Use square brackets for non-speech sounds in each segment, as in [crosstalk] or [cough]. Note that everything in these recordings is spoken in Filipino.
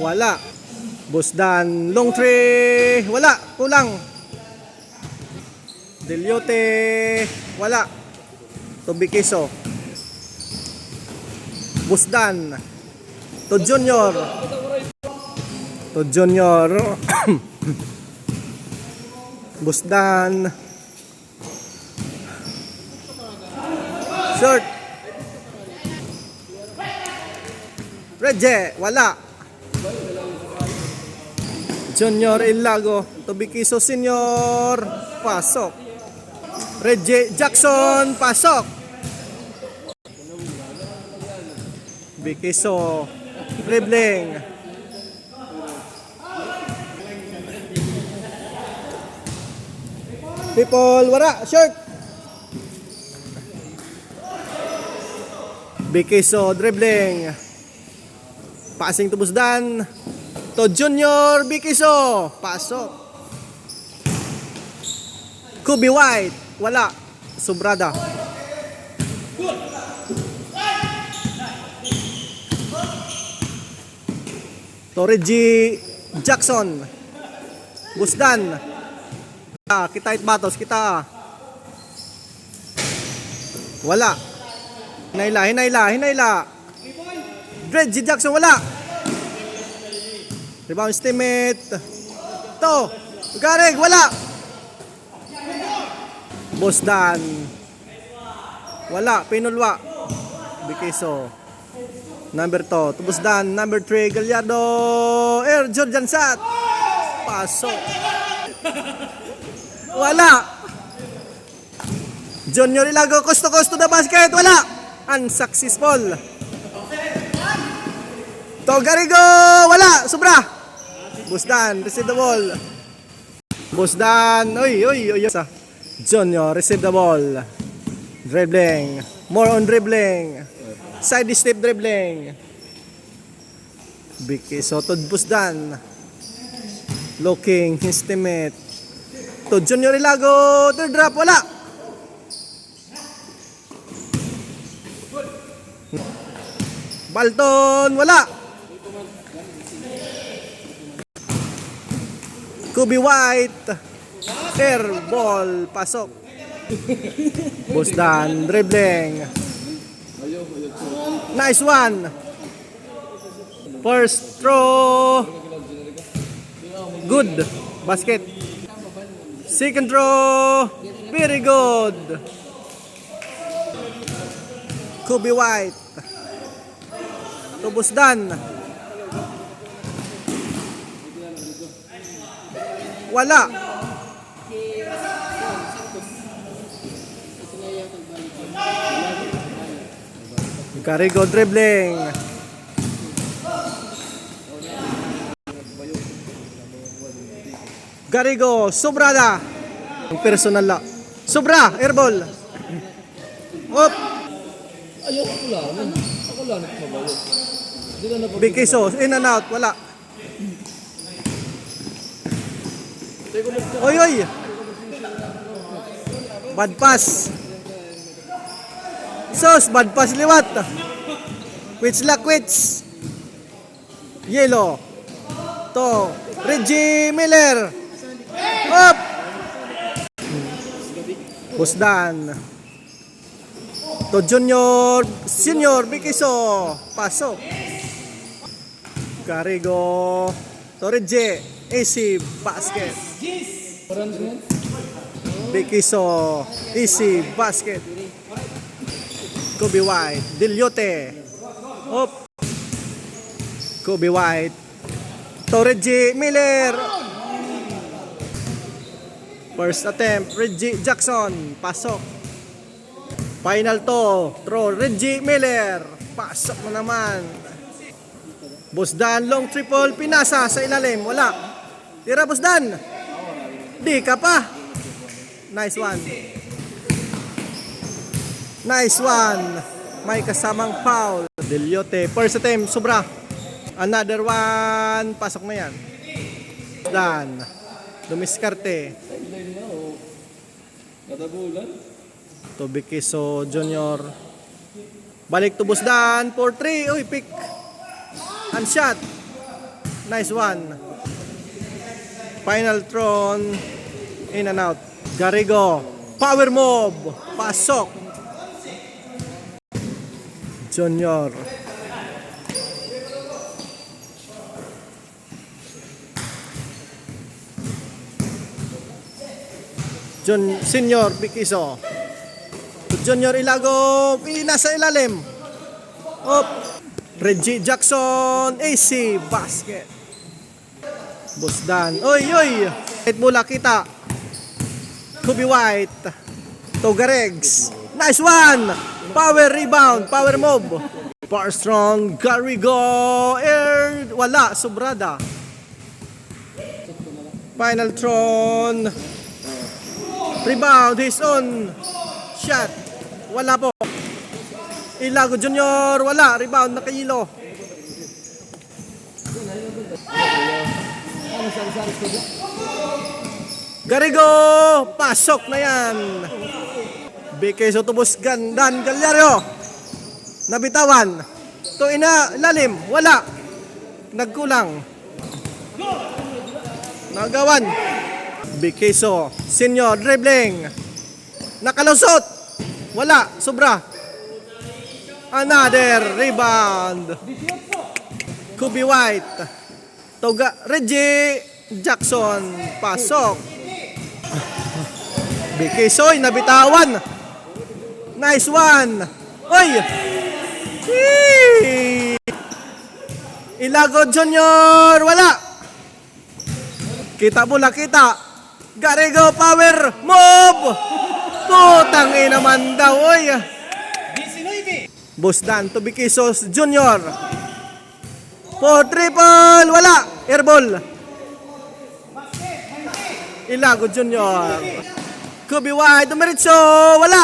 Wala. Busdan. Long tree. Wala. Kulang. Delyote. Wala. Tubikiso. Busdan. To Junior. To Junior. [coughs] Busdan. Short. Reje, wala. Junior Ilago, Tobikiso Senior, pasok. Reje Jackson, pasok. Bikiso, dribbling. People, wala, shirt. Bikiso, dribbling. Passing to Busdan. To Junior Bikiso. Pasok. Kubi White. Wala. Subrada. To Reggie Jackson. Busdan. Ah, kita it batos, kita. Wala. Hinayla, hinayla, hinayla. Reggie Jackson wala. Rebound estimate. To. Gareg wala. Bosdan. Wala. Pinulwa. Bikiso. Number 2. Tubosdan. Number 3. Gallardo. Air Jordan Sat. Pasok. Wala. Junior Ilago. Costo the basket. Wala. Unsuccessful. Togarigo! Wala! Sobra! Busdan, receive the ball. Busdan, uy, uy, uy. Sa Junior, receive the ball. Dribbling. More on dribbling. Side step dribbling. Biki Soto Busdan. Looking, his teammate. To Junior Ilago, third drop, wala! Balton, wala! Kubi White. Air ball. Pasok. Busdan. Dribbling. Nice one. First throw. Good. Basket. Second throw. Very good. Kubi White. To Busdan. Wala. Carigo dribbling. Garigo, sobrada. Ang personal la. Sobra, airball. Op, Ayoko ko lang. Ako lang nagpabayo. Hindi na napag... big kiso, in and out, wala. Oy, oy. Bad pass. Sos, bad pass liwat. Quits la quits. Yellow. To. Reggie Miller. Up. Busdan. To Junior, Senior, Bikiso. Pasok. Carigo. To Reggie. AC basket. Bikiso, easy, basket. Kobe White, Dilyote. Op. Kobe White. To Reggie Miller. First attempt, Reggie Jackson. Pasok. Final to, throw Reggie Miller. Pasok na naman. Busdan, long triple, pinasa sa ilalim. Wala. Tira, Busdan. Di ka pa. Nice one. Nice one. May kasamang foul. Delyote. First attempt, sobra. Another one. Pasok na yan. Dan. Dumiskarte. Sideline na o... Natabulan? Tobikiso Junior. Balik to Busdan. 4-3. Uy, pick. And shot. Nice one. Final Tron. In and out. Garrigo. Power move. Pasok. Junior. Jun Senior Bikiso. Junior Ilago, nasa ilalim. Up. Reggie Jackson, AC basket. Busdan. Oy, oy. Kahit mula kita. Kubi White. Togaregs. Nice one. Power rebound. Power move. Power strong. Garrigo. Air. Wala. Sobrada. Final Tron. Rebound. His own. Shot. Wala po. Ilago Junior. Wala. Rebound. Nakahilo. Garigo! Pasok na yan! BK Sotobus Gandan Galyario! Nabitawan! To ina, lalim, wala! Nagkulang. Nagawan. BK So, senior, dribbling. Nakalusot! Wala, sobra. Another rebound. Kubi White. Toga, Reggie Jackson. Pasok. BK Soy, nabitawan. Nice one. Oy! Ilago Junior, wala. Kita mula, kita. Garego power move. Putang ina man daw, oy. Busdan to Bikisos Junior. For triple, wala. Airball. Ilago Junior. Kubi wide, dumiritso, wala.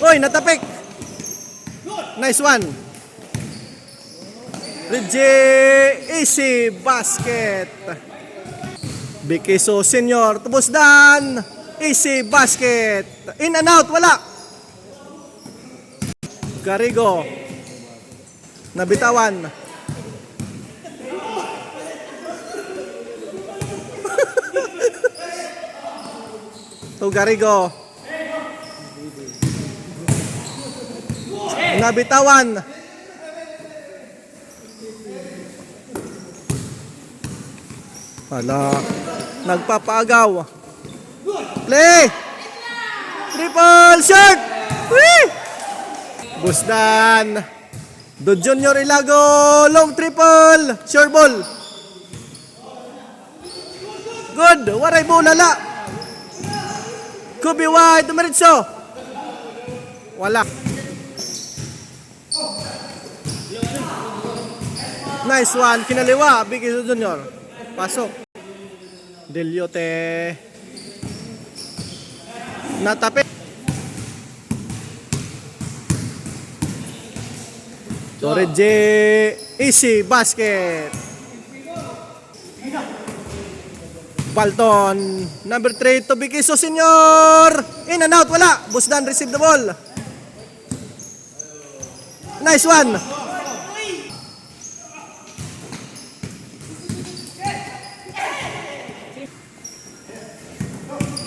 Oy, natapik. Nice one. Reggie, easy basket. Bikiso Senior, tubos dan. Easy basket. In and out, wala. Garigo. Nabitawan. [laughs] to Garigo. Nabitawan. Hala. Nagpapaagaw. Play! Triple shot! Whee! Busdan. Do Junior Ilago. Long triple. Sure ball. Good. Waray bulala. Kubi wide. Dumiritso. Wala. Nice one. Kinaliwa. Big Iso Junior. Pasok. Deliote. Natapit. Torreje. Easy basket. Balton. Number 3 to Bikiso Senior. In and out. Wala. Busdan receive the ball. Nice one.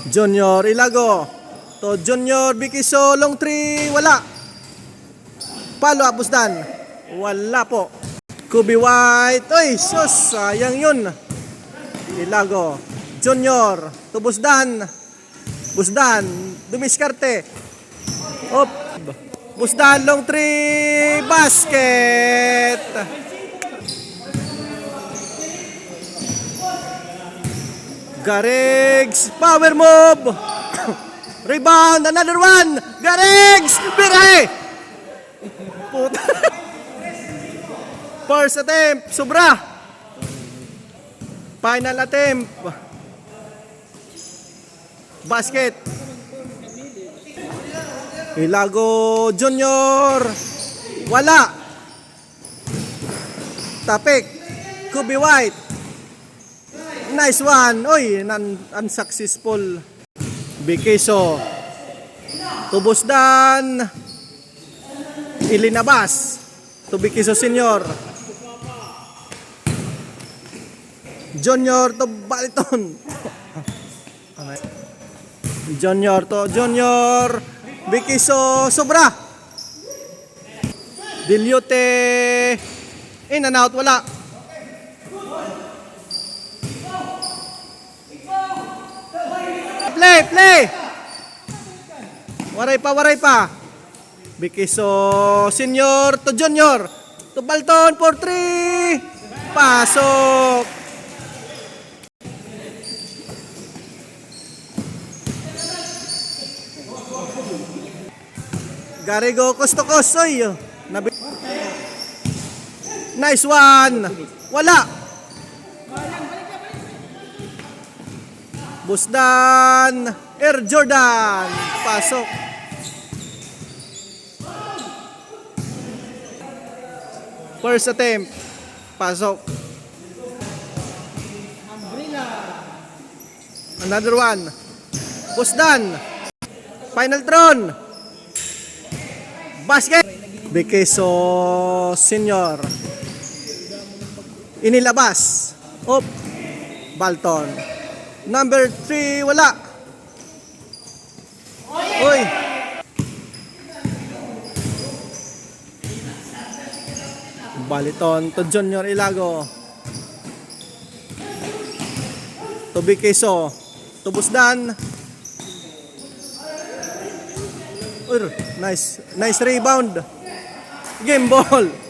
Junior Ilago. To Junior Bikiso long 3 wala. Palo Abusdan. Wala po. Kubi White. Oy, sus, sayang yun. Ilago. Junior. To Busdan. Dumiskarte. Op. Busdan long 3 basket. Garegs, power move. [coughs] Rebound, another one. Garegs, bire. Puta. [laughs] First attempt, sobra. Final attempt. Basket. Ilago Junior. Wala. Tapik. Kubi White. Nice one. Oy, nan unsuccessful. Bikiso. Tubos dan. Ilinabas. Tubikiso Senior. Junior to Baliton. Junior to Junior. Bikiso Sobra. Dilyote. In and out, wala. Play, play. Waray pa, waray pa. Bikiso Senior to Junior. To Balton for 3. Pasok. Garigo Costocosoy. Nabi nice one. Wala. Busdan. Air Jordan. Pasok. First attempt. Pasok. Another one. Busdan. Final Tron. Basket. Bekeso Senior. Inilabas. Op. Balton. Number 3, wala. Uy. Baliton to Junior Ilago. To Bekeso. To Busdan. Nice. Nice rebound. Game ball.